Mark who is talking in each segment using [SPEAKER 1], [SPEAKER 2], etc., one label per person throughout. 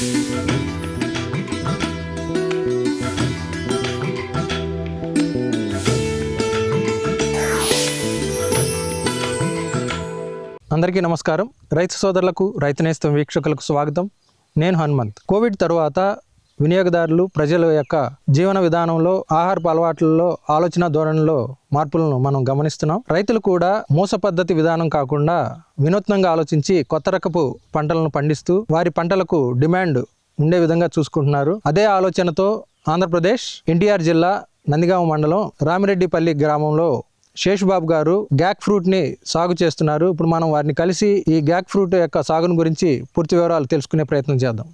[SPEAKER 1] అందరికీ నమస్కారం. రైతు సోదరులకు రైతు నేస్తం వీక్షకులకు స్వాగతం. నేను హనుమంత్. కోవిడ్ తరువాత వినియోగదారులు ప్రజల యొక్క జీవన విధానంలో ఆహారపు అలవాట్లలో ఆలోచన ధోరణిలో మార్పులను మనం గమనిస్తున్నాం. రైతులు కూడా మూస పద్ధతి విధానం కాకుండా వినూత్నంగా ఆలోచించి కొత్త రకపు పంటలను పండిస్తూ వారి పంటలకు డిమాండ్ ఉండే విధంగా చూసుకుంటున్నారు. అదే ఆలోచనతో ఆంధ్రప్రదేశ్ ఎన్టీఆర్ జిల్లా నందిగామ మండలం రామిరెడ్డిపల్లి గ్రామంలో శేషుబాబు గారు గ్యాక్ ఫ్రూట్ని సాగు చేస్తున్నారు. ఇప్పుడు మనం వారిని కలిసి ఈ గ్యాక్ ఫ్రూట్ యొక్క సాగును గురించి పూర్తి వివరాలు తెలుసుకునే ప్రయత్నం చేద్దాం.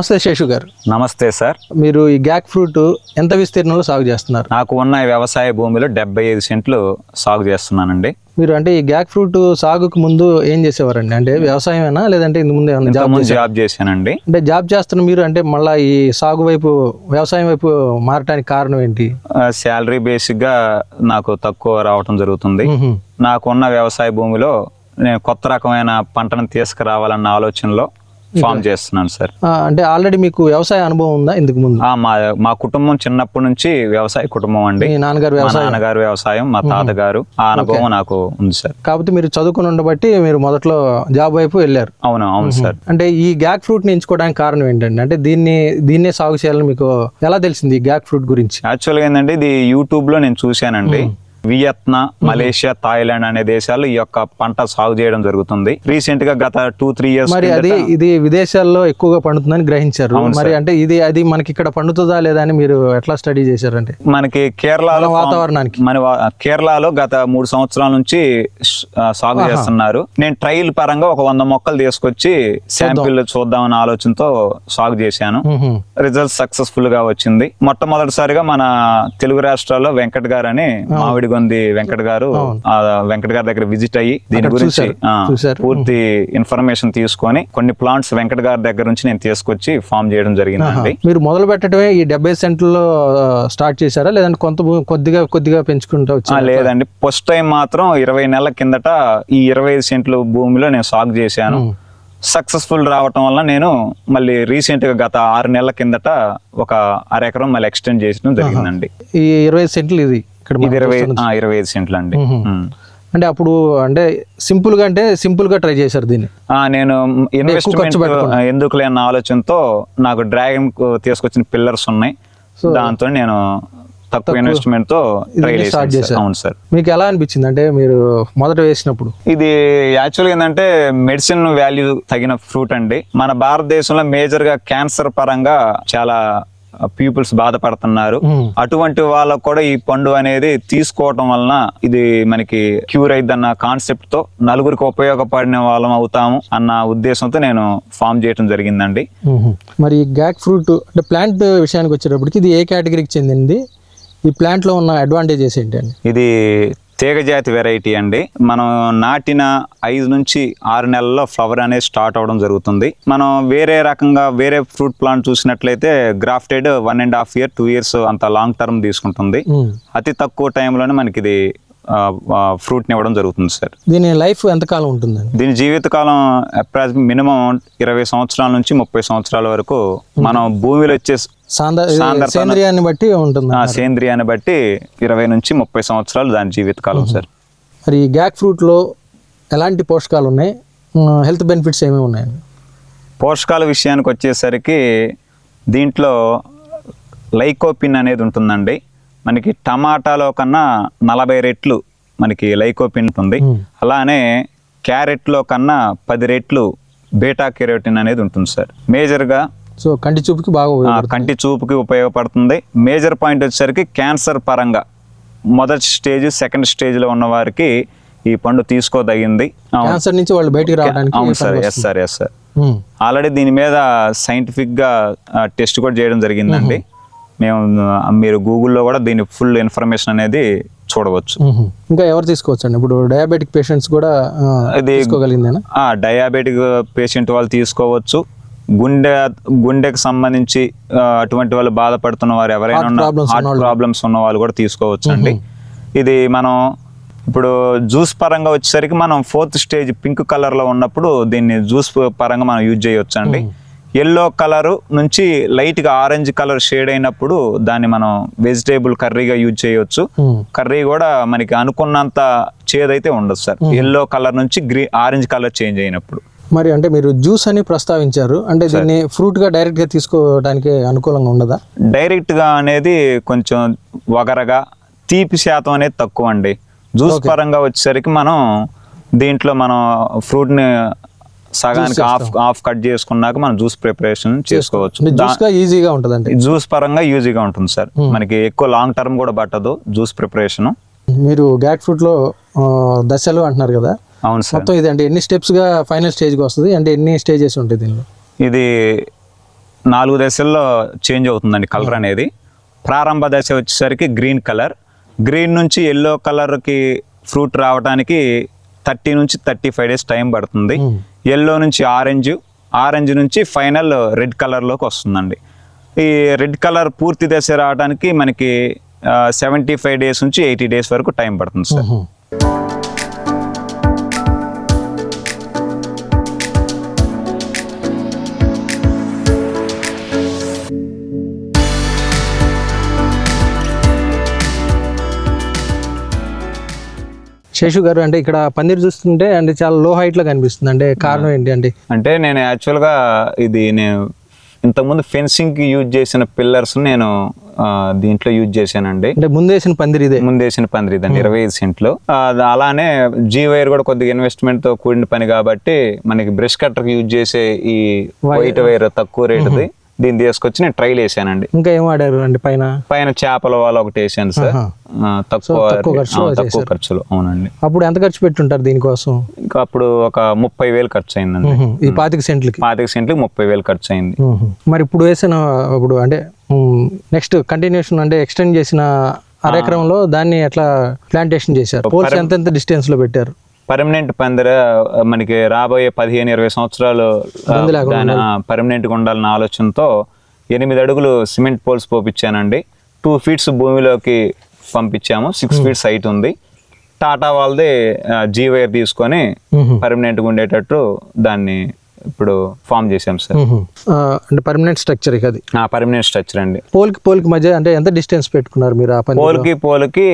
[SPEAKER 1] నమస్తే శేషు గారు.
[SPEAKER 2] నమస్తే సార్.
[SPEAKER 1] మీరు ఈ గ్యాక్ ఫ్రూట్ ఎంత విస్తీర్ణంలో సాగు చేస్తున్నారు?
[SPEAKER 2] నాకు ఉన్న వ్యవసాయ భూమిలో డెబ్బై ఐదు సెంట్లు సాగు చేస్తున్నానండి.
[SPEAKER 1] మీరు అంటే ఈ గ్యాక్ ఫ్రూట్ సాగుకు ముందు ఏం చేసేవారండి? అంటే వ్యవసాయమేనా లేదంటే ఇంత ముందు ఏమన్నా జాబ్
[SPEAKER 2] చేశానండి.
[SPEAKER 1] అంటే జాబ్ చేస్తున్న మీరు అంటే మళ్ళీ ఈ సాగు వైపు వ్యవసాయం వైపు మారటానికి కారణం ఏంటి?
[SPEAKER 2] శాలరీ బేసిక్గా నాకు తక్కువ రావటం జరుగుతుంది. నాకున్న వ్యవసాయ భూమిలో నేను కొత్త రకమైన పంటను తీసుకురావాలన్న ఆలోచనలో ఫామ్ చేస్తున్నాను సార్.
[SPEAKER 1] అంటే ఆల్రెడీ మీకు వ్యవసాయ అనుభవం ఉందా ఇందుకు ముందు?
[SPEAKER 2] మా మా కుటుంబం చిన్నప్పటి నుంచి వ్యవసాయ కుటుంబం అండి.
[SPEAKER 1] నాన్నగారు వ్యవసాయం?
[SPEAKER 2] నాన్నగారు వ్యవసాయం మా తాతగారు ఆ అనుభవం నాకు ఉంది సార్.
[SPEAKER 1] కాకపోతే మీరు చదువుకుని ఉండబట్టి మీరు మొదట్లో జాబ్ వైపు వెళ్ళారు.
[SPEAKER 2] అవును అవును సార్.
[SPEAKER 1] అంటే ఈ గ్యాక్ ఫ్రూట్ని ఎంచుకోవడానికి కారణం ఏంటండి? అంటే దీన్ని దీన్నే సాగు చేయాలని మీకు ఎలా తెలిసింది ఈ గ్యాక్ ఫ్రూట్ గురించి?
[SPEAKER 2] యాక్చువల్గా ఏంటంటే ఇది యూట్యూబ్లో నేను చూశానండి. వియత్నా మలేషియా థాయిలాండ్ అనే దేశాల్లో ఈ యొక్క పంట సాగు చేయడం జరుగుతుంది. రీసెంట్గా గత టూ త్రీ ఇయర్స్
[SPEAKER 1] మరి అది ఇది విదేశాల్లో ఎక్కువగా పండుతుందని గ్రహించారు. మరి అంటే ఇది అది మనకి ఇక్కడ పండుతుందా లేదా అని మీరు ఎట్లా స్టడీ చేశారంటే?
[SPEAKER 2] మనకి కేరళలో
[SPEAKER 1] వాతావరణానికి.
[SPEAKER 2] మన కేరళలో గత మూడు సంవత్సరాల నుంచి సాగు చేస్తున్నారు. నేను ట్రయల్ పరంగా ఒక వంద మొక్కలు తీసుకొచ్చి శాంపిల్ చూద్దామన్న ఆలోచనతో సాగు చేశాను. రిజల్ట్ సక్సెస్ఫుల్గా వచ్చింది. మొట్టమొదటిసారిగా మన తెలుగు రాష్ట్రాల్లో వెంకట్ గారు అని మామిడిగొంది వెంకట్ గారు వెంకట్ గారి దగ్గర విజిట్ అయ్యి దీని గురించి. పూర్తి ఇన్ఫర్మేషన్ తీసుకొని కొన్ని ప్లాంట్స్ వెంకట్ గారి దగ్గర నుంచి నేను తీసుకొచ్చి ఫామ్ చేయడం జరిగిందండి.
[SPEAKER 1] మీరు మొదలు పెట్టడమే ఈ డెబ్బై సెంట్లలో స్టార్ట్ చేశారా? లేదంటే కొంత కొద్దిగా కొద్దిగా పెంచుకుంటూ
[SPEAKER 2] లేదండి. ఫస్ట్ టైం మాత్రం ఇరవై నెలల కిందట ఈ ఇరవై ఐదు సెంట్లు భూమిలో నేను సాగు చేశాను. సక్సెస్ఫుల్ రావటం వల్ల నేను మళ్ళీ రీసెంట్గా గత ఆరు నెలల కిందట ఒక అర ఎకరం మళ్ళీ ఎక్స్టెండ్ చేయడం జరిగిందండి.
[SPEAKER 1] ఈ ఇరవై సెంట్లు ఇది. ఇక్కడ
[SPEAKER 2] ఇరవై ఇరవై ఐదు సెంట్లు అండి.
[SPEAKER 1] అంటే అప్పుడు అంటే సింపుల్గా అంటే సింపుల్గా ట్రై చేశారు దీన్ని.
[SPEAKER 2] నేను ఇన్వెస్ట్మెంట్. ఎందుకు లేని ఆలోచనతో నాకు డ్రాగన్ తీసుకొచ్చిన పిల్లర్స్ ఉన్నాయి. దాంతో నేను తక్కువ ఇన్వెస్ట్మెంట్తో ట్రై
[SPEAKER 1] స్టార్ట్
[SPEAKER 2] చేశాను అవును సార్.
[SPEAKER 1] మీకు ఎలా అనిపించింది? అంటే మీరు మొదట వేసినప్పుడు?
[SPEAKER 2] ఇది యాక్చువల్గా ఏంటంటే మెడిసిన్ వాల్యూ తగిన ఫ్రూట్ అండి. మన భారతదేశంలో మేజర్గా క్యాన్సర్ పరంగా చాలా పీపుల్స్ బాధపడుతున్నారు. అటువంటి వాళ్ళకు కూడా ఈ పండు అనేది తీసుకోవటం వలన ఇది మనకి క్యూర్ అయిద్దన్న కాన్సెప్ట్తో నలుగురికి ఉపయోగపడిన వాళ్ళం అవుతాము అన్న ఉద్దేశంతో నేను ఫామ్ చేయడం జరిగిందండి.
[SPEAKER 1] మరి గ్యాక్ ఫ్రూట్ అంటే ప్లాంట్ విషయానికి వచ్చేటప్పటికి ఇది ఏ కేటగిరీకి చెందింది ఈ plant లో ఉన్న అడ్వాంటేజెస్ ఏంటండి
[SPEAKER 2] ఇది తీగజాతి వెరైటీ అండి. మనం నాటిన ఐదు నుంచి ఆరు నెలల్లో ఫ్లవర్ అనేది స్టార్ట్ అవడం జరుగుతుంది. మనం వేరే రకంగా వేరే ఫ్రూట్ ప్లాంట్ చూసినట్లయితే grafted one and half year two years అంత లాంగ్ టర్మ్ తీసుకుంటుంది.
[SPEAKER 1] మ్మ్.
[SPEAKER 2] అతి తక్కువ టైంలోనే మనకి ఇది ఫ్రూట్ని ఇవ్వడం జరుగుతుంది సార్.
[SPEAKER 1] దీని లైఫ్ ఎంతకాలం ఉంటుందండి?
[SPEAKER 2] దీని జీవితకాలం మినిమం ఇరవై సంవత్సరాల నుంచి ముప్పై సంవత్సరాల వరకు మనం భూమిలో వచ్చే
[SPEAKER 1] సేంద్రియాన్ని బట్టి ఉంటుంది
[SPEAKER 2] సేంద్రియాన్ని బట్టి ఇరవై నుంచి ముప్పై సంవత్సరాలు దాని జీవితకాలం సార్.
[SPEAKER 1] మరి గ్యాక్ ఫ్రూట్లో ఎలాంటి పోషకాలు ఉన్నాయి? హెల్త్ బెనిఫిట్స్ ఏమేమి ఉన్నాయండి
[SPEAKER 2] పోషకాల విషయానికి వచ్చేసరికి దీంట్లో లైకోపిన్ అనేది ఉంటుందండి. మనకి టమాటాలో కన్నా నలభై రెట్లు మనకి లైకోపిన్ ఉంటుంది. అలానే క్యారెట్లో కన్నా పది రెట్లు బీటా కెరోటిన్ అనేది ఉంటుంది సార్. మేజర్గా
[SPEAKER 1] సో కంటి చూపుకి బాగా
[SPEAKER 2] కంటి చూపుకి ఉపయోగపడుతుంది. మేజర్ పాయింట్ వచ్చేసరికి క్యాన్సర్ పరంగా మొదటి స్టేజ్ సెకండ్ స్టేజ్లో ఉన్న వారికి ఈ పండు తీసుకోదగింది.
[SPEAKER 1] క్యాన్సర్ నుంచి వాళ్ళు బయటికి రావడానికి
[SPEAKER 2] అవును sir yes sir yes sir. Already దీని మీద సైంటిఫిక్గా టెస్ట్ కూడా చేయడం జరిగిందండి. మేము మీరు గూగుల్లో కూడా దీని ఫుల్ ఇన్ఫర్మేషన్ అనేది చూడవచ్చు.
[SPEAKER 1] ఇంకా ఎవరు తీసుకోవచ్చు అండి ఇప్పుడు డయాబెటిక్ పేషెంట్స్ కూడా తీసుకోగలిగిందేనా?
[SPEAKER 2] డయాబెటిక్ పేషెంట్ వాళ్ళు తీసుకోవచ్చు. గుండె గుండెకి సంబంధించి అటువంటి వాళ్ళు బాధపడుతున్న వారు ఎవరైనా హార్ట్ ప్రాబ్లమ్స్ ఉన్న వాళ్ళు కూడా తీసుకోవచ్చు అండి ఇది మనం ఇప్పుడు జ్యూస్ పరంగా వచ్చేసరికి మనం ఫోర్త్ స్టేజ్ పింక్ కలర్లో ఉన్నప్పుడు దీన్ని జ్యూస్ పరంగా మనం యూజ్ చేయొచ్చు అండి ఎల్లో కలర్ నుంచి లైట్గా ఆరెంజ్ కలర్ షేడ్ అయినప్పుడు దాన్ని మనం వెజిటేబుల్ కర్రీగా యూజ్ చేయొచ్చు.
[SPEAKER 1] ఉమ్.
[SPEAKER 2] కర్రీ కూడా మనకి అనుకున్నంత చేదైతే ఉండదు సార్. ఎల్లో కలర్ నుంచి గ్రీన్ ఆరెంజ్ కలర్ చేంజ్ అయినప్పుడు.
[SPEAKER 1] మరి అంటే మీరు జ్యూస్ అని ప్రస్తావించారు. అంటే దీన్ని ఫ్రూట్గా డైరెక్ట్గా తీసుకోవడానికి అనుకూలంగా ఉండదా?
[SPEAKER 2] డైరెక్ట్గా అనేది కొంచెం వగరగా తీపి శాతం అనేది తక్కువ అండి జ్యూస్ పరంగా వచ్చేసరికి మనం దీంట్లో మనం ఫ్రూట్ని సగానికి హాఫ్ హాఫ్ కట్ చేసుకున్నాక మనం జ్యూస్ ప్రిపరేషన్ చేసుకోవచ్చు.
[SPEAKER 1] జ్యూస్ ఈజీగా ఉంటదండి.
[SPEAKER 2] జ్యూస్ పరంగా యూజీగా ఉంటుంది సార్ మనకి ఎక్కువ లాంగ్ టర్మ్ కూడా పట్టదు జ్యూస్ ప్రిపరేషన్
[SPEAKER 1] మీరు గ్యాక్ ఫ్రూట్లో ఆ, దశలు అంటున్నారు కదా.
[SPEAKER 2] అవును సార్.
[SPEAKER 1] మొత్తం ఇది అంటే ఎన్ని స్టెప్స్గా ఫైనల్ స్టేజ్కి వస్తుంది? అంటే ఎన్ని స్టేజెస్ ఉంటాయి దీనిలో?
[SPEAKER 2] ఇది నాలుగు దశల్లో చేంజ్ అవుతుందండి కలర్ అనేది. ప్రారంభ దశ వచ్చేసరికి గ్రీన్ కలర్. గ్రీన్ నుంచి ఎల్లో కలర్కి ఫ్రూట్ రావడానికి థర్టీ నుంచి థర్టీ ఫైవ్ డేస్ టైం పడుతుంది. ఎల్లో నుంచి ఆరెంజ్ ఆరెంజ్ నుంచి ఫైనల్ రెడ్ కలర్లోకి వస్తుందండి. ఈ రెడ్ కలర్ పూర్తి దశ రావడానికి మనకి సెవెంటీ ఫైవ్ డేస్ నుంచి ఎయిటీ డేస్ వరకు టైం పడుతుంది సార్.
[SPEAKER 1] శేషు గారు అంటే ఇక్కడ పందిరి చూస్తుంటే అంటే చాలా లో హైట్లో కనిపిస్తుంది. అంటే కారణం ఏంటి అంటే?
[SPEAKER 2] అంటే నేను యాక్చువల్గా ఇది నేను ఇంతకుముందు ఫెన్సింగ్కి యూజ్ చేసిన పిల్లర్స్ నేను దీంట్లో యూజ్ చేశానండి.
[SPEAKER 1] అంటే ముందేసిన పందిరి ఇదే?
[SPEAKER 2] ముందేసిన పందిరి ఇదండి ఇరవై ఐదు సెంట్లు అలానే జీ వైర్ కూడా కొద్దిగా ఇన్వెస్ట్మెంట్తో కూడిన పని కాబట్టి మనకి బ్రష్ కట్టర్ యూజ్ చేసే ఈ వైట్ వైర్ తక్కువ రేటుది దీన్ని తీసుకొచ్చి నేను ట్రైల్ వేసానండి.
[SPEAKER 1] ఇంకా ఏం వాడారు అంటే పైన?
[SPEAKER 2] పైన చేపల వాళ్ళ ఒకటి వేసాను సార్. తక్కువ
[SPEAKER 1] తక్కువ ఖర్చులో
[SPEAKER 2] ఆ, తక్కువ ఖర్చులో అవునండి.
[SPEAKER 1] అప్పుడు ఎంత ఖర్చు పెట్టుంటారు దీనికోసం?
[SPEAKER 2] ఇంకా అప్పుడు ఒక ముప్పై వేలు ఖర్చు అయిందండి.
[SPEAKER 1] ఈ పాతిక సెంట్లకి?
[SPEAKER 2] పాతిక సెంట్లకి ముప్పై వేలు ఖర్చు అయింది.
[SPEAKER 1] మరి ఇప్పుడు వేసిన ఇప్పుడు అంటే నెక్స్ట్ కంటిన్యూషన్ అంటే ఎక్స్టెండ్ చేసిన అరెకరంలో దాన్ని ఎట్లా ప్లాంటేషన్ చేశారు? పోల్స్ ఎంతెంత డిస్టెన్స్లో పెట్టారు?
[SPEAKER 2] పర్మనెంట్ పందిర మనకి రాబోయే పదిహేను ఇరవై సంవత్సరాలు ఆ,
[SPEAKER 1] ఇబ్బంది లేకుండా
[SPEAKER 2] దాని పర్మనెంట్గా ఉండాలన్న ఆలోచనతో ఎనిమిది అడుగులు సిమెంట్ పోల్స్ పోపించానండి టూ ఫీట్స్ భూమిలోకి పంపించాము. సిక్స్ ఫీట్స్ హైట్ ఉంది. టాటా వాళ్ళది జీ వైర్ తీసుకొని
[SPEAKER 1] ఉహు.
[SPEAKER 2] పర్మనెంట్గా ఉండేటట్టు దాన్ని ఇప్పుడు ఫామ్ చేసాం సార్.
[SPEAKER 1] ఆ, అంటే పర్మనెంట్ స్ట్రక్చర్ అది.
[SPEAKER 2] పర్మనెంట్ స్ట్రక్చర్ అండి.
[SPEAKER 1] పోల్కి పోల్కి మధ్య అంటే ఎంత డిస్టెన్స్ పెట్టుకున్నారు మీరు ఆ
[SPEAKER 2] పోల్కి పోల్కి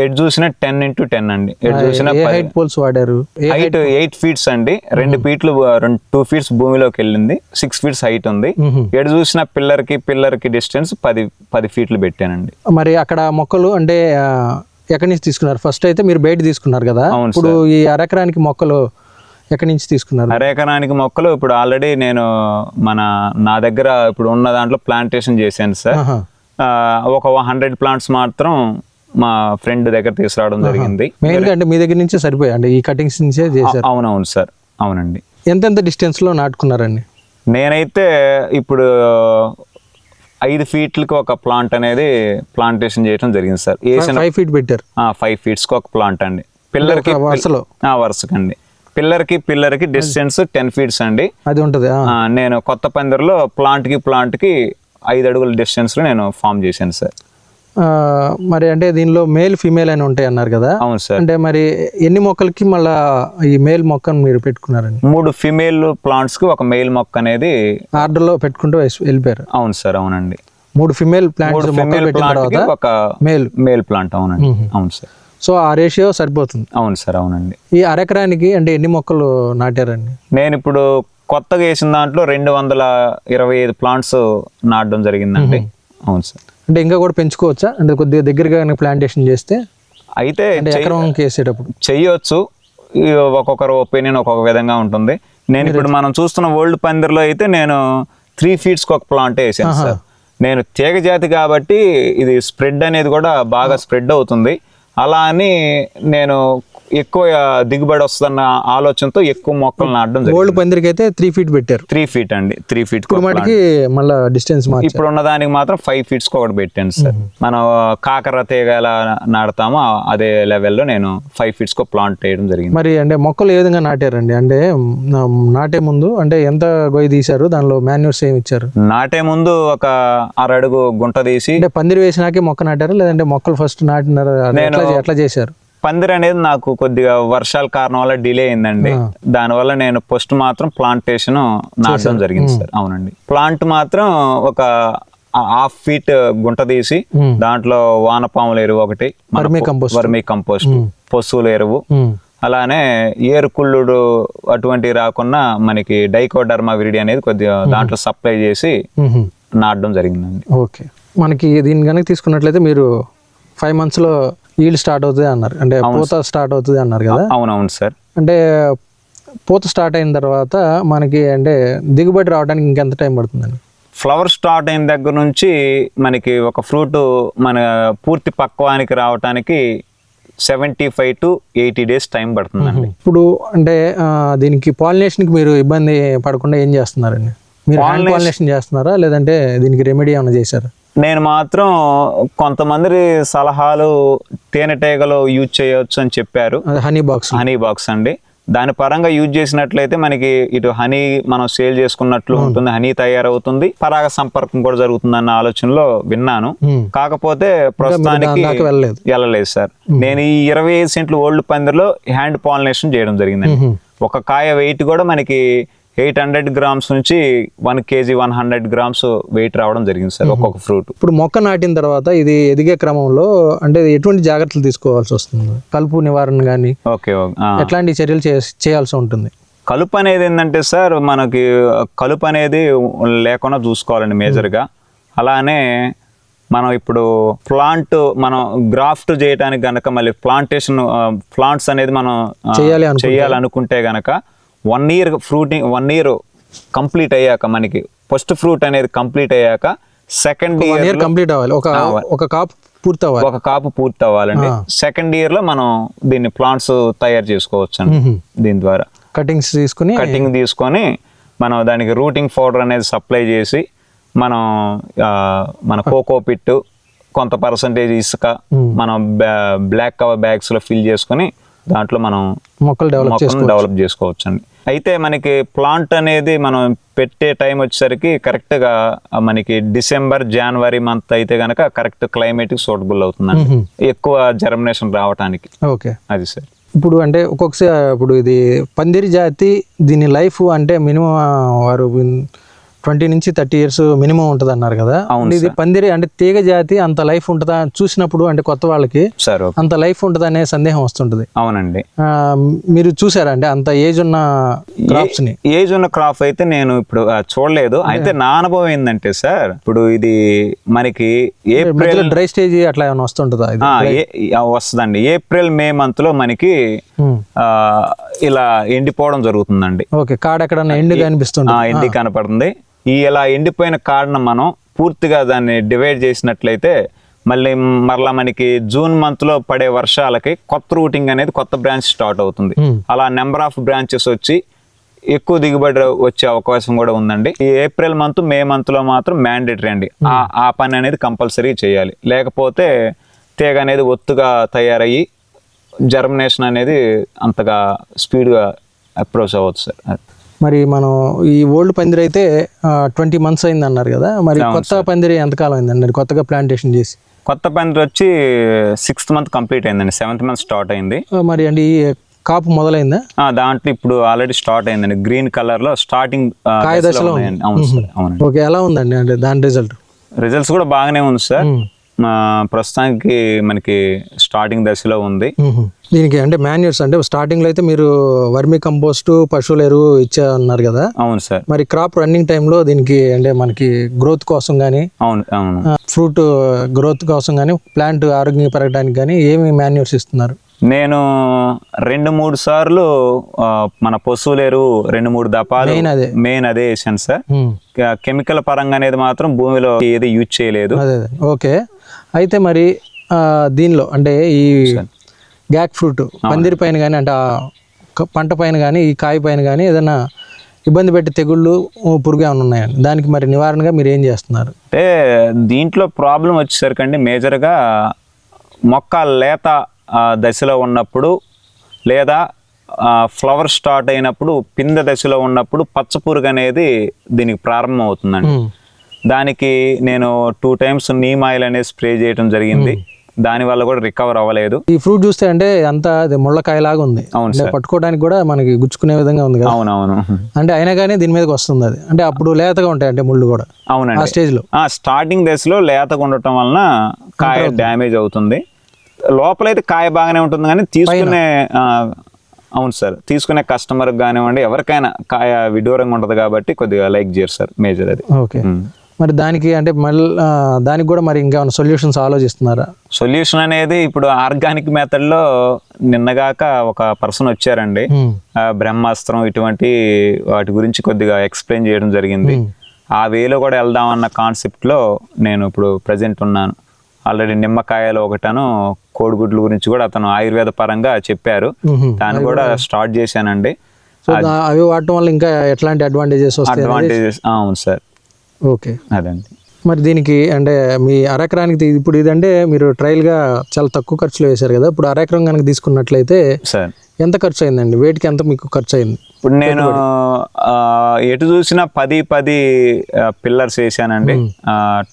[SPEAKER 2] ఎడ్ చూసిన టెన్ ఇంటూ టెన్ అండి. ఎడ్ చూసిన
[SPEAKER 1] హైట్ పోల్స్ వాడారు?
[SPEAKER 2] హైట్ ఎయిట్ ఫీట్స్ అండి. రెండు ఫీట్లు రెండు టూ ఫీట్స్ భూమిలోకి వెళ్ళింది. సిక్స్ ఫీట్స్ హైట్ ఉంది. ఎడు చూసిన పిల్లర్కి పిల్లర్కి డిస్టెన్స్ పది పది ఫీట్లు పెట్టానండి.
[SPEAKER 1] మరి అక్కడ మొక్కలు అంటే ఎక్కడి నుంచి తీసుకున్నారు? ఫస్ట్ అయితే మీరు బయట తీసుకున్నారు కదా? ఇప్పుడు ఈ అరెకరానికి మొక్కలు ఎక్కడి నుంచి తీసుకున్నారు?
[SPEAKER 2] అరేకరానికి మొక్కలు ఇప్పుడు ఆల్రెడీ నేను మన నా దగ్గర ఇప్పుడు ఉన్న దాంట్లో ప్లాంటేషన్ చేశాను సార్. ఒక హండ్రెడ్ ప్లాంట్స్ మాత్రం మా ఫ్రెండ్ దగ్గర తీసుకురావడం జరిగింది.
[SPEAKER 1] మెయిన్ అంటే మీ దగ్గర నుంచే సరిపోయాయి అంటే ఈ కటింగ్స్ నుంచే చేశారు?
[SPEAKER 2] అవునవును సార్. అవునండి.
[SPEAKER 1] ఎంతెంత డిస్టెన్స్లో నాటుకున్నారండి?
[SPEAKER 2] నేనైతే ఇప్పుడు ఐదు ఫీట్లకి ఒక ప్లాంట్ అనేది ప్లాంటేషన్ చేయడం జరిగింది సార్.
[SPEAKER 1] ఫైవ్ ఫీట్ పెట్టారు?
[SPEAKER 2] ఫైవ్ ఫీట్స్కి ఒక ప్లాంట్ అండి. పిల్లర్కి
[SPEAKER 1] వరుసలో?
[SPEAKER 2] ఆ, వరుసకండి. పిల్లర్కి పిల్లర్కి డిస్టెన్స్ టెన్ ఫీట్స్ అండి.
[SPEAKER 1] అది ఉంటుంది
[SPEAKER 2] నేను కొత్త పందిరిలో ప్లాంట్కి ప్లాంట్కి ఐదు అడుగుల డిస్టెన్స్లో నేను ఫామ్ చేశాను సార్.
[SPEAKER 1] మరి అంటే దీనిలో మేల్ ఫీమేల్ అని ఉంటాయి అన్నారు కదా.
[SPEAKER 2] అవును సార్.
[SPEAKER 1] అంటే మరి ఎన్ని మొక్కలకి మళ్ళా ఈ మేల్ మొక్కను మీరు పెట్టుకున్నారండి?
[SPEAKER 2] మూడు ఫిమేల్ ప్లాంట్స్కి ఒక మెయిల్ మొక్క అనేది
[SPEAKER 1] ఆర్డర్లో పెట్టుకుంటూ వెళ్ళిపోయారు.
[SPEAKER 2] అవును సార్ అవునండి.
[SPEAKER 1] మూడు ఫిమేల్ ప్లాంట్స్
[SPEAKER 2] ఫిమేల్
[SPEAKER 1] తర్వాత
[SPEAKER 2] ఒక
[SPEAKER 1] మేల్.
[SPEAKER 2] మేల్ ప్లాంట్ అవునండి. అవును సార్.
[SPEAKER 1] సో ఆ రేషియో సరిపోతుంది.
[SPEAKER 2] అవును సార్ అవునండి.
[SPEAKER 1] ఈ అరెకరానికి అంటే ఎన్ని మొక్కలు నాటారండి?
[SPEAKER 2] నేను ఇప్పుడు కొత్తగా వేసిన దాంట్లో రెండు వందల ఇరవై ఐదు ప్లాంట్స్ నాటడం జరిగిందండి. అవును సార్.
[SPEAKER 1] అంటే ఇంకా కూడా పెంచుకోవచ్చా? అంటే కొద్దిగా దగ్గరగా ప్లాంటేషన్ చేస్తే?
[SPEAKER 2] అయితే
[SPEAKER 1] అంటే ఎకరంకి వేసేటప్పుడు
[SPEAKER 2] చెయ్యొచ్చు. ఒక్కొక్కరు ఒపీనియన్ ఒక్కొక్క విధంగా ఉంటుంది. నేను ఇప్పుడు మనం చూస్తున్న ఓల్డ్ పందిర్లో అయితే నేను త్రీ ఫీట్స్కి ఒక ప్లాంట్ వేసాను సార్ నేను తీగ జాతి కాబట్టి ఇది స్ప్రెడ్ అనేది కూడా బాగా స్ప్రెడ్ అవుతుంది. అలా అని నేను ఎక్కువ దిగుబడి వస్తుందన్న ఆలోచనతో ఎక్కువ మొక్కలు నాటడం
[SPEAKER 1] ఓల్డ్ పందిరికి అయితే త్రీ ఫీట్ పెట్టారు.
[SPEAKER 2] త్రీ ఫీట్ అండి. త్రీ ఫీట్
[SPEAKER 1] మటుకి మళ్ళీ డిస్టెన్స్
[SPEAKER 2] ఇప్పుడు ఉన్న దానికి మాత్రం ఫైవ్ ఫీట్స్ ఒకటి పెట్టాను సార్. మనం కాకర తీగ ఎలా నాడతామో అదే లెవెల్లో నేను ఫైవ్ ఫీట్స్కు ప్లాంట్ వేయడం జరిగింది.
[SPEAKER 1] మరి అంటే మొక్కలు ఏ విధంగా నాటారండి? అంటే నాటే ముందు అంటే ఎంత గొయ్యి తీశారు? దానిలో మాన్యూర్స్ ఏమి ఇచ్చారు?
[SPEAKER 2] నాటే ముందు ఒక అరడుగు గుంట తీసి
[SPEAKER 1] అంటే పందిరి వేసినాకే మొక్క నాటారా? లేదంటే మొక్కలు ఫస్ట్ నాటినారు? ఎట్లా చేశారు?
[SPEAKER 2] పందిరి అనేది నాకు కొద్దిగా వర్షాల కారణం వల్ల డిలే అయిందండి. దానివల్ల నేను ఫస్ట్ మాత్రం ప్లాంటేషన్ నాటడం జరిగింది సార్. అవునండి. ప్లాంట్ మాత్రం ఒక హాఫ్ ఫీట్ గుంట తీసి. దాంట్లో వానపాముల ఎరువు ఒకటి
[SPEAKER 1] వర్మీ కంపోస్ట్.
[SPEAKER 2] వర్మీ కంపోస్ట్ పశువుల ఎరువు. అలానే ఏరుకుళ్ళుడు అటువంటివి రాకుండా మనకి డైకోడర్మా విరిడి అనేది కొద్దిగా దాంట్లో సప్లై చేసి. నాటడం జరిగిందండి.
[SPEAKER 1] ఓకే. మనకి దీన్ని కనుక తీసుకున్నట్లయితే మీరు ఫైవ్ మంత్స్లో ఈల్డ్ స్టార్ట్ అవుతుంది అన్నారు. అంటే పూత స్టార్ట్ అవుతుంది అన్నారు కదా?
[SPEAKER 2] అవునవును సార్.
[SPEAKER 1] అంటే పూత స్టార్ట్ అయిన తర్వాత మనకి అంటే దిగుబడి రావడానికి ఇంకెంత టైం పడుతుందండి?
[SPEAKER 2] ఫ్లవర్ స్టార్ట్ అయిన దగ్గర నుంచి మనకి ఒక ఫ్రూట్ మన పూర్తి పక్వానికి రావటానికి seventy five to eighty days time పడుతుందండి.
[SPEAKER 1] ఇప్పుడు అంటే దీనికి పాలినేషన్కి మీరు ఇబ్బంది పడకుండా ఏం చేస్తున్నారండి? మీరు హ్యాండ్ పాలినేషన్ చేస్తున్నారా? లేదంటే దీనికి రెమెడీ ఏమైనా చేశారా?
[SPEAKER 2] నేను మాత్రం కొంతమంది సలహాలు తేనెటీగలు యూజ్ చేయొచ్చు అని చెప్పారు.
[SPEAKER 1] Honey box.
[SPEAKER 2] హనీ బాక్స్ అండి. దాని పరంగా యూజ్ చేసినట్లయితే మనకి ఇటు హనీ మనం సేల్ చేసుకున్నట్లు ఉంటుంది హనీ తయారవుతుంది. పరాగ సంపర్కం కూడా జరుగుతుంది అన్న ఆలోచనలో విన్నాను. కాకపోతే ప్రస్తుతానికి
[SPEAKER 1] వెళ్ళలేదు.
[SPEAKER 2] సార్. నేను ఈ ఇరవై ఐదు సెంట్లు ఓల్డ్ పందిరిలో హ్యాండ్ పాలినేషన్ చేయడం జరిగిందండి. ఒక కాయ వెయిట్ కూడా మనకి ఎయిట్ హండ్రెడ్ గ్రామ్స్ నుంచి one KG one hundred grams weight రావడం జరిగింది సార్ ఒక్కొక్క ఫ్రూట్.
[SPEAKER 1] ఇప్పుడు మొక్క నాటిన తర్వాత ఇది ఎదిగే క్రమంలో అంటే ఎటువంటి జాగ్రత్తలు తీసుకోవాల్సి వస్తుంది? కలుపు నివారణ కానీ
[SPEAKER 2] ఓకే.
[SPEAKER 1] ఎట్లాంటి చర్యలు చేయాల్సి ఉంటుంది?
[SPEAKER 2] కలుపు అనేది ఏంటంటే సార్ మనకి కలుపు అనేది లేకుండా చూసుకోవాలండి మేజర్గా. అలానే మనం ఇప్పుడు ప్లాంట్ మనం గ్రాఫ్ట్ చేయడానికి గనక మళ్ళీ ప్లాంటేషన్ ప్లాంట్స్ అనేది మనం
[SPEAKER 1] చేయాలి.
[SPEAKER 2] చేయాలనుకుంటే గనక one year fruiting one year complete అయ్యాక మనకి ఫస్ట్ ఫ్రూట్ అనేది కంప్లీట్ అయ్యాక సెకండ్ ఇయర్
[SPEAKER 1] ఇయర్ కంప్లీట్ అవ్వాలి. ఒక ఒక కాపు పూర్తి అవ్వాలి
[SPEAKER 2] ఒక కాపు పూర్తి అవ్వాలండి సెకండ్ ఇయర్లో మనం దీన్ని ప్లాంట్స్ తయారు చేసుకోవచ్చు అండి దీని ద్వారా.
[SPEAKER 1] కటింగ్స్ తీసుకుని
[SPEAKER 2] కటింగ్ తీసుకొని మనం దానికి రూటింగ్ పౌడర్ అనేది సప్లై చేసి మనం మన కోకో పిట్ కొంత పర్సంటేజ్ ఇసుక మనం బ్లాక్ కవర్ బ్యాగ్స్లో ఫిల్ చేసుకొని దాంట్లో మనం
[SPEAKER 1] మొక్కలు డెవలప్
[SPEAKER 2] డెవలప్ చేసుకోవచ్చు. అండి అయితే మనకి ప్లాంట్ అనేది మనం పెట్టే టైం వచ్చేసరికి కరెక్ట్గా ఆ, మనకి డిసెంబర్ జనవరి మంత్ అయితే గనక కరెక్ట్ క్లైమేట్ సూటబుల్ అవుతుందండి. ఎక్కువ జర్మినేషన్ రావడానికి
[SPEAKER 1] ఓకే.
[SPEAKER 2] అది సార్.
[SPEAKER 1] ఇప్పుడు అంటే ఒక్కొక్కసారి ఇప్పుడు ఇది పందిరి జాతి దీని లైఫ్ అంటే మినిమం వారు ట్వంటీ నుంచి థర్టీ ఇయర్స్ మినిమం ఉంటుంది అన్నారు కదా ఇది పందిరి అంటే తీగ జాతి అంత లైఫ్ ఉంటుందా చూసినప్పుడు అంటే కొత్త వాళ్ళకి అంత లైఫ్ ఉంటుందా అనే సందేహం వస్తుంటుంది.
[SPEAKER 2] అవునండి.
[SPEAKER 1] మీరు చూసారా అంటే అంత ఏజ్ ఉన్న క్రాప్స్ని?
[SPEAKER 2] ఏజ్ ఉన్న క్రాప్ అయితే నేను ఇప్పుడు చూడలేదు. అయితే నా అనుభవం ఏంటంటే సార్ ఇప్పుడు ఇది మనకి ఏప్రిల్
[SPEAKER 1] డ్రై స్టేజ్ అట్లా ఏమైనా వస్తుంటుందా?
[SPEAKER 2] వస్తుందండి. ఏప్రిల్ మే మంత్లో మనకి ఇలా ఎండిపోవడం జరుగుతుందండి.
[SPEAKER 1] ఓకే కాడ ఎక్కడన్నా ఎండు కనిపిస్తుంది
[SPEAKER 2] ఆ, ఎండి కనపడుతుంది. ఈ ఇలా ఎండిపోయిన కాడను మనం పూర్తిగా దాన్ని డివైడ్ చేసినట్లయితే మళ్ళీ మరలా మనకి జూన్ మంత్లో పడే వర్షాలకి కొత్త రూటింగ్ అనేది కొత్త బ్రాంచ్ స్టార్ట్ అవుతుంది. అలా నెంబర్ ఆఫ్ బ్రాంచెస్ వచ్చి ఎక్కువ దిగుబడి వచ్చే అవకాశం కూడా ఉందండి. ఈ ఏప్రిల్ మంత్ మే మంత్లో మాత్రం మ్యాండేటరీ అండి. ఆ పని అనేది కంపల్సరీ చేయాలి. లేకపోతే తీగ అనేది ఒత్తుగా తయారయ్యి జర్మినేషన్ అనేది అంతగా స్పీడ్గా అప్రోచ్ అవ్వచ్చు సార్.
[SPEAKER 1] మరి మనం ఈ ఓల్డ్ పందిరి అయితే ట్వంటీ మంత్స్ అయింది అన్నారు కదా మరి కొత్త పందిరి ఎంతకాలం అయిందండి? కొత్తగా ప్లాంటేషన్ చేసి.
[SPEAKER 2] కొత్త పందిరి వచ్చి సిక్స్త్ మంత్ కంప్లీట్ అయిందండి సెవెంత్ మంత్ స్టార్ట్ అయింది.
[SPEAKER 1] మరి అండి కాపు మొదలైందా?
[SPEAKER 2] దాంట్లో ఇప్పుడు ఆల్రెడీ స్టార్ట్ అయిందండి గ్రీన్ కలర్లో స్టార్టింగ్
[SPEAKER 1] కాయ దశలో.
[SPEAKER 2] అవును
[SPEAKER 1] ఓకే ఎలా ఉందండి అంటే దాని రిజల్ట్
[SPEAKER 2] రిజల్ట్స్ కూడా బాగానే ఉంది సార్ ప్రస్తుతానికి మనకి స్టార్టింగ్ దశలో ఉంది.
[SPEAKER 1] దీనికి అంటే మాన్యూర్స్ అంటే స్టార్టింగ్లో అయితే మీరు వర్మి కంపోస్ట్ పశువుల ఎరువు ఇచ్చా అన్నారు కదా?
[SPEAKER 2] అవును సార్.
[SPEAKER 1] మరి క్రాప్ రన్నింగ్ టైంలో దీనికి అంటే మనకి గ్రోత్ కోసం కానీ
[SPEAKER 2] అవును అవును.
[SPEAKER 1] ఫ్రూట్ గ్రోత్ కోసం కానీ ప్లాంట్ ఆరోగ్యంగా పెరగడానికి కానీ ఏమి మాన్యూర్స్ ఇస్తున్నారు?
[SPEAKER 2] నేను రెండు మూడు సార్లు మన పశువులేరు రెండు మూడు దపాలు. మెయిన్ అదే. వేసాను సార్. క- కెమికల్ పరంగా అనేది మాత్రం భూమిలో ఏది యూజ్ చేయలేదు.
[SPEAKER 1] అదే అదే. ఓకే. అయితే మరి దీనిలో అంటే ఈ గ్యాక్ ఫ్రూట్ పందిరి పైన కానీ అంటే పంట పైన కానీ ఈ కాయ పైన కానీ ఏదైనా ఇబ్బంది పెట్టే తెగుళ్ళు పురుగు ఏమైనా ఉన్నాయండి? దానికి మరి నివారణగా మీరు ఏం చేస్తున్నారు?
[SPEAKER 2] అంటే దీంట్లో ప్రాబ్లం వచ్చేసరికండి మేజర్గా మొక్క లేత దశలో ఉన్నప్పుడు లేదా ఫ్లవర్ స్టార్ట్ అయినప్పుడు పింద దశలో ఉన్నప్పుడు పచ్చపురుగు అనేది దీనికి ప్రారంభం అవుతుందండి. దానికి నేను టూ టైమ్స్ నీమ్ ఆయిల్ అనేది స్ప్రే చేయడం జరిగింది. దాని వల్ల కూడా రికవర్ అవ్వలేదు.
[SPEAKER 1] ఈ ఫ్రూట్ చూస్తే అంటే అంత ముళ్ళకాయలాగా ఉంది.
[SPEAKER 2] అవును
[SPEAKER 1] పట్టుకోవడానికి కూడా మనకి గుచ్చుకునే విధంగా ఉంది కదా.
[SPEAKER 2] అవునవును.
[SPEAKER 1] అంటే అయినా కానీ దీని మీదకి వస్తుంది అది. అంటే అప్పుడు లేతగా ఉంటాయి అంటే ముళ్ళు కూడా. ఆ
[SPEAKER 2] అవునండి ఆ స్టార్టింగ్ దశలో లేతగా ఉండటం వలన కాయ డ్యామేజ్ అవుతుంది. లోపలైతే కాయ బాగానే ఉంటుంది కానీ తీసుకునే అవును సార్. తీసుకునే కస్టమర్ కానివ్వండి ఎవరికైనా కాయ విడూరంగా ఉంటుంది కాబట్టి కొద్దిగా లైక్ చేయరు సార్ మేజర్ అది.
[SPEAKER 1] ఓకే. మరి దానికి అంటే మళ్ళీ దానికి కూడా మరి ఇంకేమైనా సొల్యూషన్స్ ఆలోచిస్తున్నారా?
[SPEAKER 2] సొల్యూషన్ అనేది ఇప్పుడు ఆర్గానిక్ మెథడ్లో నిన్నగాక ఒక పర్సన్ వచ్చారండి. బ్రహ్మాస్త్రం ఇటువంటి వాటి గురించి కొద్దిగా ఎక్స్ప్లెయిన్ చేయడం జరిగింది. ఆ వేలో కూడా వెళ్దాం అన్న కాన్సెప్ట్లో నేను ఇప్పుడు ప్రజెంట్ ఉన్నాను. ఆల్రెడీ నిమ్మకాయలు ఒకటను కోడిగుడ్ల గురించి కూడా అతను ఆయుర్వేద పరంగా చెప్పారు. దాన్ని కూడా స్టార్ట్ చేశానండి.
[SPEAKER 1] సో అవి వాడటం వల్ల ఇంకా ఎట్లాంటి అడ్వాంటేజెస్ వస్తాయి
[SPEAKER 2] అడ్వాంటేజెస్ అవును సార్.
[SPEAKER 1] ఓకే.
[SPEAKER 2] అదండి.
[SPEAKER 1] మరి దీనికి అంటే మీ అరెకరానికి ఇప్పుడు ఇదంటే మీరు ట్రయల్గా చాలా తక్కువ ఖర్చులో వేశారు కదా ఇప్పుడు అరెకరం కనుక తీసుకున్నట్లయితే
[SPEAKER 2] సార్.
[SPEAKER 1] ఎంత ఖర్చు అయిందండి వేటికి ఎంత మీకు ఖర్చు అయింది
[SPEAKER 2] ఇప్పుడు నేను ఎటు చూసినా పది పది పిల్లర్స్ వేసానండి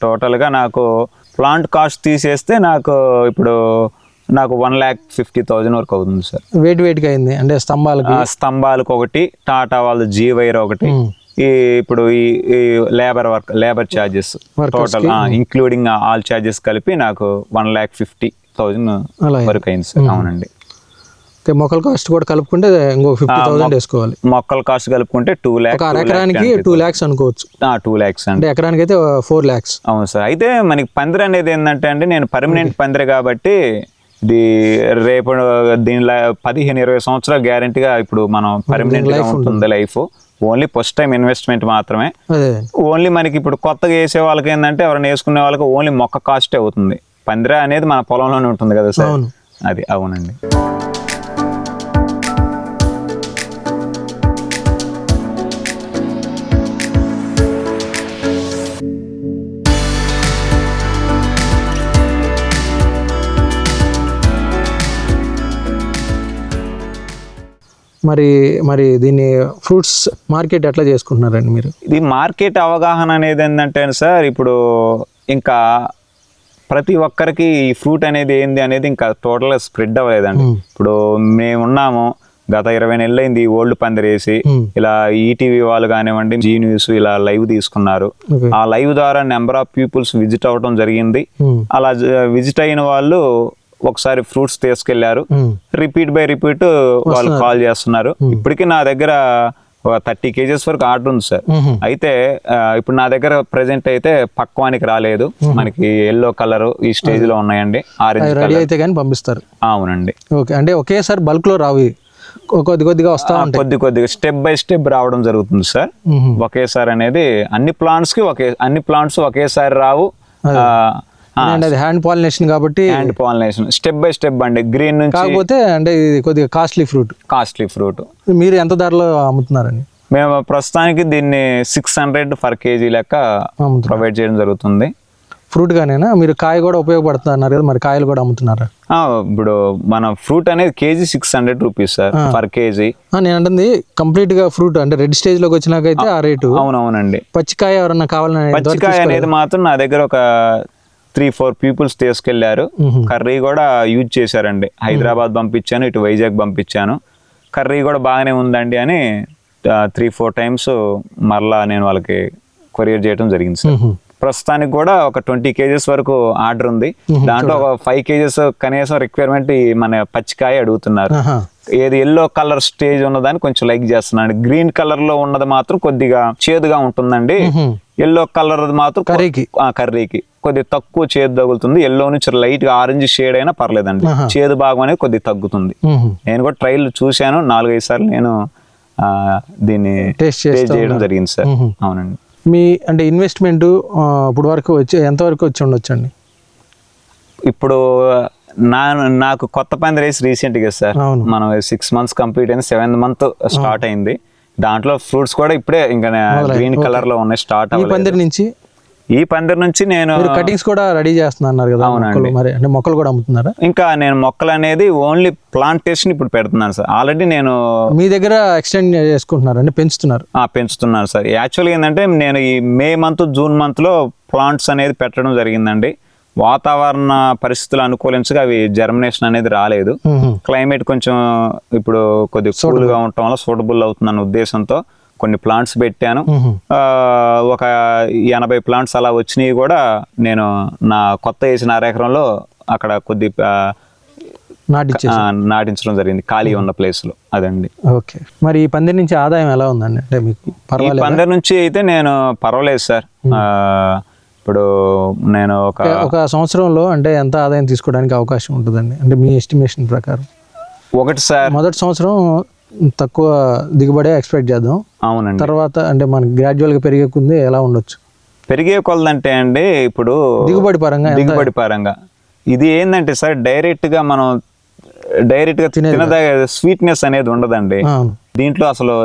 [SPEAKER 2] టోటల్గా నాకు ప్లాంట్ కాస్ట్ తీసేస్తే నాకు ఇప్పుడు నాకు వన్ ల్యాక్ ఫిఫ్టీ థౌజండ్ వరకు అవుతుంది సార్.
[SPEAKER 1] వేటి వేటికి అయింది. అంటే స్తంభాలకి?
[SPEAKER 2] స్తంభాలకు ఒకటి టాటా వాళ్ళ జీ వైర్ ఒకటి ఈ ఇప్పుడు ఈ labour work labour charges total including all charges కలిపి నాకు వన్ ల్యాక్ ఫిఫ్టీ థౌజండ్ వరకు అయింది సార్. అవునండి.
[SPEAKER 1] మొక్కల కాస్ట్ కూడా కలుపుకుంటే ఇంకో ఫిఫ్టీ థౌసండ్ వేసుకోవాలి.
[SPEAKER 2] మొక్కల కాస్ట్ కలుపుకుంటే టూ
[SPEAKER 1] ఒక
[SPEAKER 2] ల్యాక్
[SPEAKER 1] ఎకరానికి టూ ల్యాక్స్ అనుకోవచ్చు.
[SPEAKER 2] టూ ల్యాక్స్
[SPEAKER 1] అంటే ఎకరానికి అయితే ఫోర్ ల్యాక్స్.
[SPEAKER 2] అవును సార్. అయితే మనకి పందిరి అనేది ఏంటంటే అండి నేను పర్మనెంట్ పందిరి కాబట్టి ఇది రేపు దీనిలో పదిహేను ఇరవై సంవత్సరాలు గ్యారంటీగా ఇప్పుడు మనం పర్మనెంట్గా ఉంటుంది. Life. Only first time investment మాత్రమే. ఓన్లీ మనకి ఇప్పుడు కొత్తగా వేసే వాళ్ళకి ఏంటంటే ఎవరైనా వేసుకునే వాళ్ళకి ఓన్లీ మొక్క కాస్టే అవుతుంది. పందిర అనేది మన పొలంలోనే ఉంటుంది కదా సార్. అది అవునండి.
[SPEAKER 1] మరి మరి దీన్ని ఫ్రూట్స్ మార్కెట్ ఎట్లా చేసుకుంటున్నారండి మీరు?
[SPEAKER 2] ఇది మార్కెట్ అవగాహన అనేది ఏంటంటే సార్ ఇప్పుడు ఇంకా ప్రతి ఒక్కరికి ఈ ఫ్రూట్ అనేది ఏంది అనేది ఇంకా టోటల్గా స్ప్రెడ్ అవ్వలేదండి. ఇప్పుడు మేము ఉన్నాము గత ఇరవై నెలలు అయింది ఓల్డ్ పందిరేసి. ఇలా ఈటీవీ వాళ్ళు కానివ్వండి జీ న్యూస్ ఇలా లైవ్ తీసుకున్నారు. ఆ లైవ్ ద్వారా నెంబర్ ఆఫ్ పీపుల్స్ విజిట్ అవ్వడం జరిగింది. అలా విజిట్ అయిన వాళ్ళు ఒకసారి ఫ్రూట్స్
[SPEAKER 1] తీసుకెళ్ళారు.
[SPEAKER 2] రిపీట్ బై రిపీట్ వాళ్ళు కాల్ చేస్తున్నారు. ఇప్పటికీ నా దగ్గర ఒక థర్టీ కేజెస్ వరకు ఆర్డర్ ఉంది సార్. అయితే ఇప్పుడు నా దగ్గర ప్రెసెంట్ అయితే పక్వానికి రాలేదు. మనకి ఎల్లో కలర్ ఈ స్టేజ్లో ఉన్నాయండి. ఆరెంజ్
[SPEAKER 1] రెడీ అయితే కానీ పంపిస్తారు.
[SPEAKER 2] అవునండి.
[SPEAKER 1] ఓకే. అంటే ఒకేసారి బల్క్లో రావు ఇవి. కొ- కొద్ది కొద్దిగా వస్తా
[SPEAKER 2] కొద్ది కొద్దిగా స్టెప్ బై స్టెప్ రావడం జరుగుతుంది సార్. ఒకేసారి అనేది అన్ని ప్లాంట్స్కి ఒకే అన్ని ప్లాంట్స్ ఒకేసారి రావు.
[SPEAKER 1] అంటే అది హ్యాండ్ పాలినేషన్ కాబట్టి
[SPEAKER 2] hand pollination step by step అండి. గ్రీన్ నుంచి
[SPEAKER 1] కాకపోతే అంటే ఇది కొద్దిగా కాస్ట్లీ ఫ్రూట్
[SPEAKER 2] కాస్ట్లీ ఫ్రూట్
[SPEAKER 1] మీరు ఎంత ధరలో అమ్ముతున్నారండి?
[SPEAKER 2] మేము ప్రస్తుతానికి దీన్ని సిక్స్ హండ్రెడ్ ఫర్ కేజీ లెక్క ప్రొవైడ్ చేయడం జరుగుతుంది.
[SPEAKER 1] ఫ్రూట్ గానేనా? మీరు కాయ కూడా ఉపయోగపడుతుంది అన్నారు కదా మరి కాయలు కూడా అమ్ముతున్నారా?
[SPEAKER 2] ఇప్పుడు మన ఫ్రూట్ అనేది KG six hundred rupees sir per KG
[SPEAKER 1] నేను అంటుంది కంప్లీట్గా ఫ్రూట్ అంటే రెడ్ స్టేజ్లోకి వచ్చినాకైతే ఆ రేటు
[SPEAKER 2] అవునవునండి.
[SPEAKER 1] పచ్చికాయ ఎవరన్నా కావాలని
[SPEAKER 2] పచ్చికాయ అనేది మాత్రం నా దగ్గర ఒక త్రీ ఫోర్ పీపుల్స్
[SPEAKER 1] తీసుకెళ్ళారు.
[SPEAKER 2] కర్రీ కూడా యూజ్ చేశారండి. హైదరాబాద్ పంపించాను ఇటు వైజాగ్ పంపించాను. కర్రీ కూడా బాగానే ఉందండి అని త్రీ ఫోర్ టైమ్స్ మరలా నేను వాళ్ళకి కొరియర్ చేయడం జరిగింది సార్. ప్రస్తుతానికి కూడా ఒక ట్వంటీ కేజెస్ వరకు ఆర్డర్ ఉంది. దాంట్లో ఒక ఫైవ్ కేజెస్ కనీసం రిక్వైర్మెంట్ మన పచ్చికాయ అడుగుతున్నారు. ఏది ఎల్లో కలర్ స్టేజ్ ఉన్నదాన్ని కొంచెం లైక్ చేస్తున్నాను. గ్రీన్ కలర్లో ఉన్నది మాత్రం కొద్దిగా చేదుగా ఉంటుందండి. ఎల్లో కలర్ మాత్రం
[SPEAKER 1] కర్రీకి.
[SPEAKER 2] ఆ, కర్రీకి. కొద్దిగా తక్కువ చేదు తగులుతుంది. ఎల్లో నుంచి లైట్గా ఆరెంజ్ షేడ్ అయినా పర్లేదండి. చేదు భాగం అనేది కొద్దిగా తగ్గుతుంది. నేను కూడా ట్రైల్ చూశాను. నాలుగైదు సార్లు నేను దీన్ని
[SPEAKER 1] టేస్ట్
[SPEAKER 2] చేయడం జరిగింది సార్. అవునండి.
[SPEAKER 1] మీ అంటే ఇన్వెస్ట్మెంట్ ఇప్పుడు వరకు వచ్చి ఎంతవరకు వచ్చి ఉండొచ్చండి?
[SPEAKER 2] ఇప్పుడు నా నాకు కొత్త పంది రేస్ రీసెంట్గా సార్. మనం సిక్స్ మంత్స్ కంప్లీట్ అయింది సెవెంత్ మంత్ స్టార్ట్ అయింది. దాంట్లో ఫ్రూట్స్ కూడా ఇప్పుడే ఇంకా గ్రీన్ కలర్లో ఉన్నాయి స్టార్ట్
[SPEAKER 1] ఈ పందిరి నుంచి?
[SPEAKER 2] ఈ పందిరి నుంచి నేను
[SPEAKER 1] కటింగ్స్ కూడా రెడీ చేస్తున్నారు కదా
[SPEAKER 2] అవునండి.
[SPEAKER 1] మొక్కలు మరి అంటే మొక్కలు కూడా అమ్ముతున్నారా?
[SPEAKER 2] ఇంకా నేను మొక్కలు అనేది ఓన్లీ ప్లాంటేషన్ ఇప్పుడు పెడుతున్నాను సార్. ఆల్రెడీ నేను
[SPEAKER 1] మీ దగ్గర ఎక్స్టెండ్ చేసుకుంటున్నారు అంటే పెంచుతున్నారు.
[SPEAKER 2] ఆ, పెంచుతున్నాను సార్. యాక్చువల్గా ఏంటంటే నేను ఈ మే మంత్ జూన్ మంత్లో ప్లాంట్స్ అనేది పెట్టడం జరిగిందండి. వాతావరణ పరిస్థితులు అనుకూలించగా అవి జర్మినేషన్ అనేది రాలేదు. క్లైమేట్ కొంచెం ఇప్పుడు కొద్దిగా కూల్గా ఉండటం వల్ల సూటబుల్ అవుతుందన్న ఉద్దేశంతో కొన్ని ప్లాంట్స్ పెట్టాను. ఒక ఎనభై ప్లాంట్స్ అలా వచ్చినాయి కూడా నేను నా కొత్త వేసిన అరెకరంలో అక్కడ కొద్ది నాటించడం జరిగింది. ఖాళీ ఉన్న place లో అదండి.
[SPEAKER 1] ఓకే. మరి ఈ పందిరి నుంచి ఆదాయం ఎలా ఉందండి? అంటే మీకు
[SPEAKER 2] ఈ
[SPEAKER 1] పర్వాలేదు?
[SPEAKER 2] పందెం నుంచి అయితే నేను పర్వాలేదు సార్. ఇప్పుడు నేను ఒక
[SPEAKER 1] ఒక సంవత్సరంలో అంటే ఎంత ఆదాయం తీసుకోవడానికి అవకాశం ఉంటుందండి? అంటే మీ ఎస్టిమేషన్ ప్రకారం.
[SPEAKER 2] ఒకటి సార్.
[SPEAKER 1] మొదటి సంవత్సరం తక్కువ దిగుబడే ఎక్స్పెక్ట్ చేద్దాం.
[SPEAKER 2] అవునండి.
[SPEAKER 1] తర్వాత అంటే మనకి గ్రాడ్యువల్గా పెరిగే కొంది ఎలా ఉండొచ్చు?
[SPEAKER 2] పెరిగే కొలదంటే అండి ఇప్పుడు
[SPEAKER 1] దిగుబడి పరంగా
[SPEAKER 2] దిగుబడి పరంగా. ఇది ఏంటంటే సార్ డైరెక్ట్గా మనం డైరెక్ట్గా తినదగ స్వీట్నెస్ అనేది ఉండదండి. దీంట్లో అసలు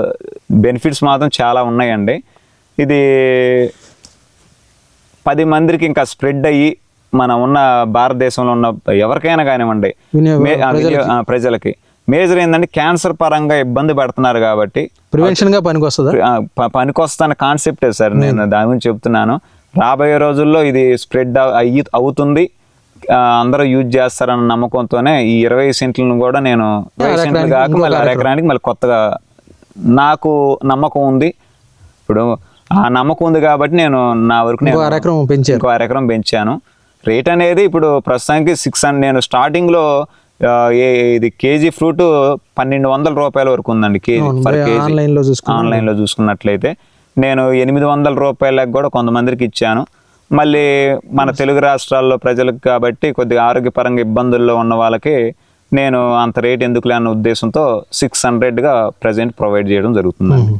[SPEAKER 2] బెనిఫిట్స్ మాత్రం చాలా ఉన్నాయండి. ఇది పది మందికి ఇంకా స్ప్రెడ్ అయ్యి మన ఉన్న భారతదేశంలో ఉన్న ఎవరికైనా కానివ్వండి ప్రజలకి. మేజర్ ఏంటంటే క్యాన్సర్ పరంగా ఇబ్బంది పడుతున్నారు కాబట్టి
[SPEAKER 1] ప్రివెన్షన్గా పనికి వస్తుందా
[SPEAKER 2] ఆ, ప- పనికొస్తాన కాన్సెప్టే సార్ నేను దాని గురించి చెప్తున్నాను. రాబోయే రోజుల్లో ఇది స్ప్రెడ్ అయ్యి అవుతుంది. అందరూ యూజ్ చేస్తారన్న నమ్మకంతోనే ఈ ఇరవై సెంట్లను కూడా నేను ఇరవై సెంట్లు కాక మళ్ళీ అరెకరానికి మళ్ళీ కొత్తగా నాకు నమ్మకం ఉంది. ఇప్పుడు ఆ నమ్మకం ఉంది కాబట్టి నేను నా వరకు నేను
[SPEAKER 1] అరెకరం పెంచారు.
[SPEAKER 2] ఇంకో అరెకరం పెంచాను. రేట్ అనేది ఇప్పుడు ప్రస్తుతానికి సిక్స్ హండ్రెడ్ నేను స్టార్టింగ్లో ఇది కేజీ ఫ్రూట్ పన్నెండు వందల రూపాయల వరకు ఉందండి కేజీ పర్ కేజీ.
[SPEAKER 1] ఆన్లైన్లో చూసుకున్నాం.
[SPEAKER 2] ఆన్లైన్లో చూసుకున్నట్లయితే నేను ఎనిమిది వందల రూపాయలకు కూడా కొంతమందికి ఇచ్చాను. మళ్ళీ మన తెలుగు రాష్ట్రాల్లో ప్రజలకు కాబట్టి కొద్దిగా ఆరోగ్యపరంగా ఇబ్బందుల్లో ఉన్న వాళ్ళకి నేను అంత రేట్ ఎందుకులే అన్న ఉద్దేశంతో సిక్స్ హండ్రెడ్గా ప్రజెంట్ ప్రొవైడ్ చేయడం జరుగుతుందండి.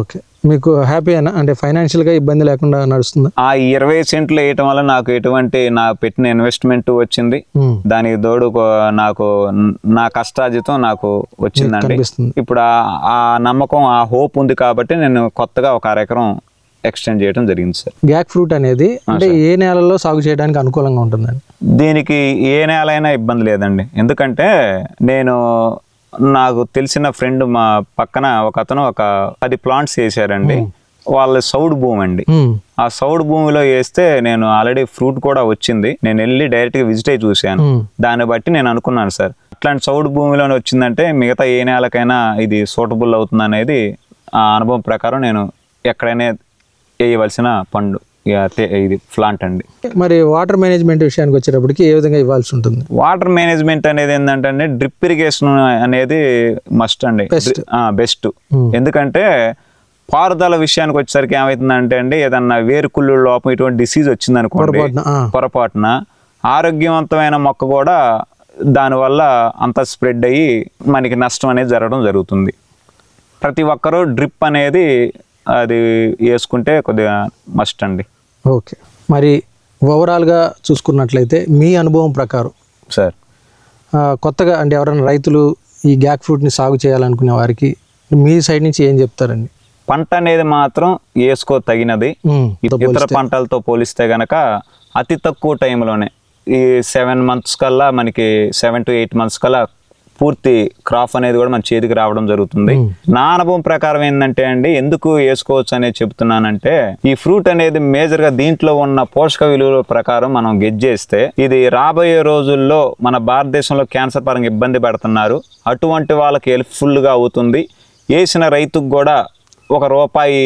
[SPEAKER 1] ఓకే. మీకు హ్యాపీ అయినా అంటే ఫైనాన్షియల్గా ఇబ్బంది లేకుండా నడుస్తుందా?
[SPEAKER 2] ఆ ఇరవై సెంట్లు వేయటం వల్ల నాకు ఎటువంటి నా పెట్టిన ఇన్వెస్ట్మెంట్ వచ్చింది.
[SPEAKER 1] ఉమ్.
[SPEAKER 2] దానికి తోడు నాకు న- కష్టార్జితం నాకు వచ్చిందండి. ఇప్పుడు ఆ- నమ్మకం ఆ హోప్ ఉంది కాబట్టి నేను కొత్తగా ఒక అరెకరం ఎక్స్టెండ్ చేయడం జరిగింది సార్
[SPEAKER 1] గ్యాక్ ఫ్రూట్ అనేది అంటే ఏ నేలల్లో సాగు చేయడానికి అనుకూలంగా ఉంటుందండి?
[SPEAKER 2] దీనికి ఏ నేలైనా ఇబ్బంది లేదండి. ఎందుకంటే నేను నాకు తెలిసిన ఫ్రెండ్ మా పక్కన ఒక అతను ఒక పది ప్లాంట్స్ వేసారండి. వాళ్ళ సౌడ్ భూమి అండి. ఆ సౌడ్ భూమిలో వేస్తే నేను ఆల్రెడీ ఫ్రూట్ కూడా వచ్చింది. నేను వెళ్ళి డైరెక్ట్గా విజిట్ అయ్యి చూశాను. దాన్ని బట్టి నేను అనుకున్నాను సార్. అట్లాంటి సౌడ్ భూమిలోనే వచ్చిందంటే మిగతా ఏ నేలకైనా ఇది సూటబుల్ అవుతుంది అనేది ఆ అనుభవం ప్రకారం నేను ఎక్కడైనా వేయవలసిన పండు ఇది ప్లాంట్ అండి.
[SPEAKER 1] మరి వాటర్ మేనేజ్మెంట్ విషయానికి వచ్చేటప్పటికి ఏ విధంగా ఇవ్వాల్సి ఉంటుంది?
[SPEAKER 2] వాటర్ మేనేజ్మెంట్ అనేది ఏంటంటే డ్రిప్ ఇరిగేషన్ అనేది మస్ట్ అండి. బెస్ట్.
[SPEAKER 1] Hmm.
[SPEAKER 2] ఎందుకంటే పారుదల విషయానికి వచ్చేసరికి ఏమవుతుందంటే అండి ఏదన్నా వేరుకుళ్ళు లోపం ఇటువంటి డిసీజ్ వచ్చింది అనుకోండి
[SPEAKER 1] పొరపాటున,
[SPEAKER 2] ఆరోగ్యవంతమైన మొక్క కూడా దానివల్ల అంత స్ప్రెడ్ అయ్యి మనకి నష్టం అనేది జరగడం జరుగుతుంది. ప్రతి ఒక్కరూ డ్రిప్ అనేది అది వేసుకుంటే కొద్దిగా మస్ట్ అండి.
[SPEAKER 1] ఓకే. మరి ఓవరాల్గా చూసుకున్నట్లయితే మీ అనుభవం ప్రకారం
[SPEAKER 2] సార్.
[SPEAKER 1] కొత్తగా అంటే ఎవరైనా రైతులు ఈ గ్యాక్ ఫ్రూట్ని సాగు చేయాలనుకునే వారికి మీ సైడ్ నుంచి ఏం చెప్తారండి?
[SPEAKER 2] పంట అనేది మాత్రం వేసుకో తగినది. ఇతర పంటలతో పోలిస్తే గనక అతి తక్కువ టైంలోనే ఈ సెవెన్ మంత్స్ కల్లా మనకి సెవెన్ టు ఎయిట్ మంత్స్ కల్లా పూర్తి క్రాప్ అనేది కూడా మన చేతికి రావడం జరుగుతుంది. నా అనుభవం ప్రకారం ఏంటంటే అండి ఎందుకు వేసుకోవచ్చు అనేది చెప్తున్నానంటే ఈ ఫ్రూట్ అనేది మేజర్గా దీంట్లో ఉన్న పోషక విలువల ప్రకారం మనం గెజ్ చేస్తే ఇది రాబోయే రోజుల్లో మన భారతదేశంలో క్యాన్సర్ పరంగా ఇబ్బంది పడుతున్నారు. అటువంటి వాళ్ళకి హెల్ప్ఫుల్గా అవుతుంది. వేసిన రైతుకు కూడా ఒక రూపాయి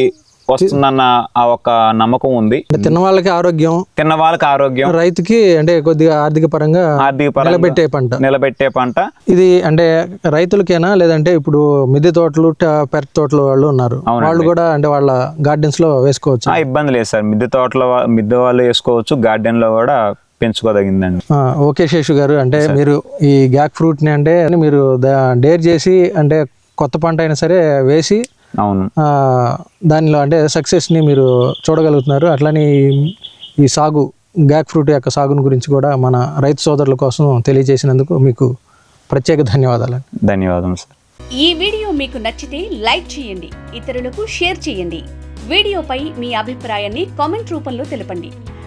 [SPEAKER 2] వస్తుందన్న ఆ ఒక నమ్మకం ఉంది.
[SPEAKER 1] తిన్న వాళ్ళకి ఆరోగ్యం
[SPEAKER 2] తిన్న వాళ్ళకి ఆరోగ్యం.
[SPEAKER 1] రైతుకి అంటే కొద్దిగా ఆర్థిక పరంగా
[SPEAKER 2] ఆర్థిక
[SPEAKER 1] నిలబెట్టే పంట.
[SPEAKER 2] నిలబెట్టే పంట.
[SPEAKER 1] ఇది అంటే రైతులకేనా లేదంటే ఇప్పుడు మిద్దె తోటలు పెరటి తోటలు వాళ్ళు ఉన్నారు. వాళ్ళు కూడా అంటే వాళ్ళ గార్డెన్స్లో వేసుకోవచ్చు?
[SPEAKER 2] ఆ, ఇబ్బంది లేదు సార్. మిద్దె తోటలో మిద్దె వాళ్ళు వేసుకోవచ్చు గార్డెన్లో కూడా పెంచుకోదగిందండి.
[SPEAKER 1] ఓకే శేషు గారు. అంటే మీరు ఈ గ్యాక్ ఫ్రూట్ని అంటే మీరు డేర్ చేసి అంటే కొత్త పంట అయినా సరే వేసి
[SPEAKER 2] అవును.
[SPEAKER 1] ఆ, దానిలో అంటే సక్సెస్ని మీరు చూడగలుగుతున్నారు. అట్లని ఈ సాగు గ్యాక్ ఫ్రూట్ యొక్క సాగుని గురించి కూడా మన రైతు సోదరుల కోసం తెలియజేసినందుకు మీకు ప్రత్యేక ధన్యవాదాలు.
[SPEAKER 2] ధన్యవాదం సార్.
[SPEAKER 3] ఈ వీడియో మీకు నచ్చితే లైక్ చేయండి ఇతరులకు షేర్ చేయండి. వీడియోపై మీ అభిప్రాయాన్ని కామెంట్ రూపంలో తెలపండి.